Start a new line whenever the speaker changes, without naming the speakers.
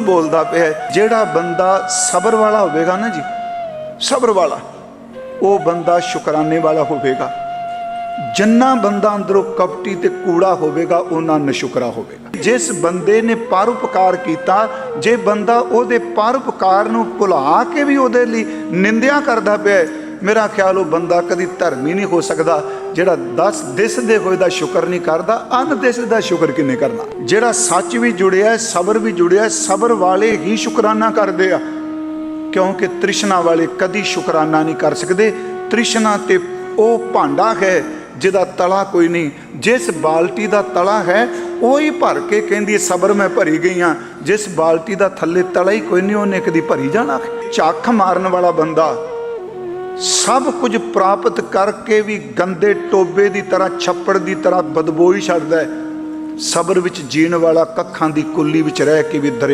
ਬੋਲਦਾ ਪਿਆ ਜਿਹੜਾ ਬੰਦਾ ਸਬਰ ਵਾਲਾ ਹੋਵੇਗਾ ਨਾ ਜੀ, ਸਬਰ ਵਾਲਾ, ਉਹ ਬੰਦਾ ਸ਼ੁਕਰਾਨੇ ਵਾਲਾ ਹੋਵੇਗਾ। ਜਿੰਨਾ ਬੰਦਾ ਅੰਦਰੋਂ ਕਪਟੀ ਤੇ ਕੂੜਾ ਹੋਵੇਗਾ ਉਹਨਾਂ ਨਸ਼ੁਕਰਾ ਹੋਵੇਗਾ। ਜਿਸ ਬੰਦੇ ਨੇ ਪਰਉਪਕਾਰ ਕੀਤਾ, ਜੇ ਬੰਦਾ ਉਹਦੇ ਪਰਉਪਕਾਰ ਨੂੰ ਭੁਲਾ ਕੇ ਵੀ ਉਹਦੇ ਲਈ ਨਿੰਦਿਆ ਕਰਦਾ ਪਿਆ ਮੇਰਾ ਖਿਆਲ ਉਹ ਬੰਦਾ ਕਦੀ ਧਰਮੀ ਨਹੀਂ ਹੋ ਸਕਦਾ, ਜਿਹੜਾ ਦਸ ਦਿਸਦੇ ਹੋਏ ਦਾ ਸ਼ੁਕਰ ਨਹੀਂ ਕਰਦਾ, ਅਨ ਦਿਸਦਾ ਸ਼ੁਕਰ ਕਿੰਨੇ ਕਰਨਾ? ਜਿਹੜਾ ਸੱਚ ਵੀ ਜੁੜਿਆ, ਸਬਰ ਵੀ ਜੁੜਿਆ, ਸਬਰ ਵਾਲੇ ਹੀ ਸ਼ੁਕਰਾਨਾ ਕਰਦੇ ਆ। ਕਿਉਂਕਿ ਤ੍ਰਿਸ਼ਨਾ ਵਾਲੇ ਕਦੀ ਸ਼ੁਕਰਾਨਾ ਨਹੀਂ ਕਰ ਸਕਦੇ। ਤ੍ਰਿਸ਼ਨਾ ਤੇ ਉਹ ਭਾਂਡਾ ਹੈ ਜਿਹਦਾ ਤਲਾ ਕੋਈ ਨਹੀਂ। ਜਿਸ ਬਾਲਟੀ ਦਾ ਤਲਾ ਹੈ, ਉਹ ਹੀ ਭਰ ਕੇ ਕਹਿੰਦੀ, ਸਬਰ ਮੈਂ ਭਰੀ ਗਈ ਹਾਂ ਜਿਸ ਬਾਲਟੀ ਦਾ ਥੱਲੇ ਤਲਾ ਹੀ ਕੋਈ ਨਹੀਂ, ਉਹਨੇ ਕਦੀ ਭਰੀ ਜਾਣਾ। ਚੱਖ ਮਾਰਨ ਵਾਲਾ ਬੰਦਾ ਸਭ ਕੁਝ ਪ੍ਰਾਪਤ ਕਰਕੇ ਵੀ ਗੰਦੇ ਟੋਬੇ ਦੀ ਤਰ੍ਹਾਂ, ਛੱਪੜ ਦੀ ਤਰ੍ਹਾਂ ਬਦਬੋਈ ਛੱਡਦਾ ਹੈ। ਸਬਰ ਵਿੱਚ ਜੀਣ ਵਾਲਾ ਕੱਖਾਂ ਦੀ ਕੁੱਲੀ ਵਿੱਚ ਰਹਿ ਕੇ ਵੀ ਦਰਿਆ